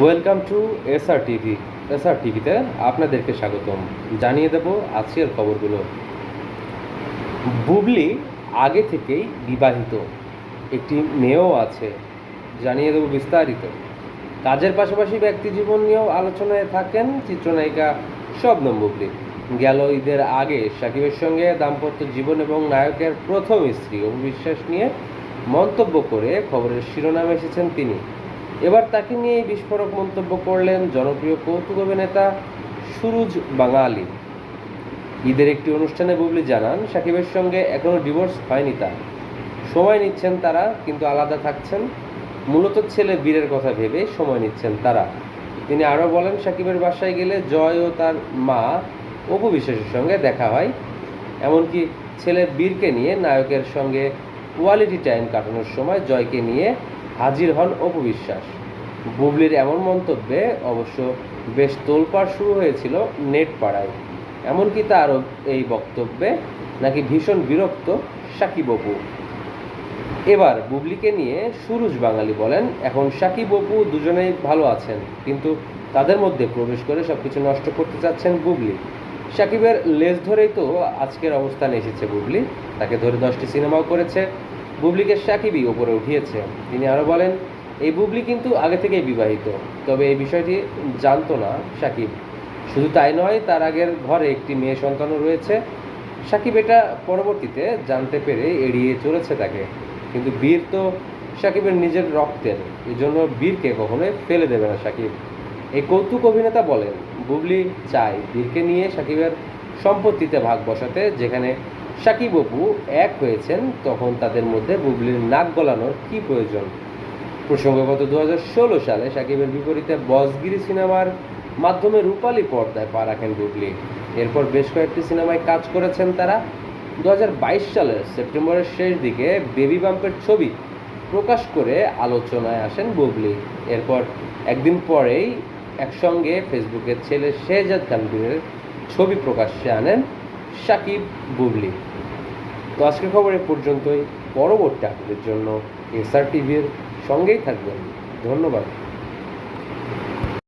Welcome to SR TV SR টিভিতে আপনাদেরকে স্বাগতম। জানিয়ে দেব আজকের খবরগুলো। বুবলি আগে থেকেই বিবাহিত। একটি মেয়েও আছে। জানিয়ে দেব বিস্তারিত। কাজের পাশাপাশি ব্যক্তি জীবন নিয়েও আলোচনায় থাকেন চিত্রনায়িকা শবনম বুবলি। গেল ঈদের আগে সাকিবের সঙ্গে দাম্পত্য জীবন এবং নায়কের প্রথম স্ত্রী অবিশ্বাস নিয়ে মন্তব্য করে খবরের শিরোনামে এসেছেন তিনি। এবার তাকে নিয়ে বিস্ফোরক মন্তব্য করলেন জনপ্রিয় কৌতুক অভিনেতা সুরুজ বাঙালি। ঈদের একটি অনুষ্ঠানে বুবলি জানান, সাকিবের সঙ্গে এখনও ডিভোর্স হয়নি তার। সময় নিচ্ছেন তারা, কিন্তু আলাদা থাকছেন। মূলত ছেলে বীরের কথা ভেবে সময় নিচ্ছেন তারা। তিনি আরও বলেন, সাকিবের বাসায় গেলে জয় ও তার মা অপু বিশ্বাসের সঙ্গে দেখা হয়। এমনকি ছেলে বীরকে নিয়ে নায়কের সঙ্গে কোয়ালিটি টাইম কাটানোর সময় জয়কে নিয়ে হাজির হন অপু বিশ্বাস বুবলির এমন মন্তব্যে অবশ্য বেশ তোলপাড় শুরু হয়েছিল নেট পাড়ায় এমনকি তারও এই বক্তব্যে নাকি ভীষণ বিরক্ত সাকিব অপু। এবার বুবলিকে নিয়ে সুরুজ বাঙালি বলেন, এখন সাকিব অপু দুজনেই ভালো আছেন, কিন্তু তাদের মধ্যে প্রবেশ করে সব কিছু নষ্ট করতে চাচ্ছেন বুবলি। সাকিবের লেজ ধরেই তো আজকের অবস্থানে এসেছে বুবলি। তাকে ধরে দশটি সিনেমাও করেছে বুবলিকে সাকিবই ওপরে উঠিয়েছে। তিনি আরও বলেন, এই বুবলি কিন্তু আগে থেকেই বিবাহিত, তবে এই বিষয়টি জানতো না সাকিব। শুধু তাই নয়, তার আগের ঘরে একটি মেয়ে সন্তানও রয়েছে। সাকিব এটা পরবর্তীতে জানতে পেরে এড়িয়ে চলেছে তাকে। কিন্তু বীর তো সাকিবের নিজের রক্তের এই জন্য বীরকে কখনোই ফেলে দেবে না সাকিব। এই কৌতুক অভিনেতা বলেন, বুবলি চায় বীরকে নিয়ে সাকিবের সম্পত্তিতে ভাগ বসাতে, যেখানে সাকিব অপু এক হয়েছেন, তখন তাদের মধ্যে বুবলির নাক গলানোর কী প্রয়োজন? প্রসঙ্গগত দু ষোলো সালে সাকিবের বিপরীতে বসগিরি সিনেমার মাধ্যমে রূপালী পর্দায় পা রাখেন বুবলি। এরপর বেশ কয়েকটি সিনেমায় কাজ করেছেন তারা। দু হাজার বাইশ সালের সেপ্টেম্বরের শেষ দিকে বেবি বাম্পের ছবি প্রকাশ করে আলোচনায় আসেন বুবলি। এরপর একদিন পরেই একসঙ্গে ফেসবুকের ছেলে শেহজাদ খানবীরের ছবি প্রকাশ্যে আনেন সাকিব বুবলি। তো আজকের খবর এ পর্যন্তই। পরবর্তী আপনাদের জন্য এসআর টিভির সঙ্গেই থাকবেন। ধন্যবাদ।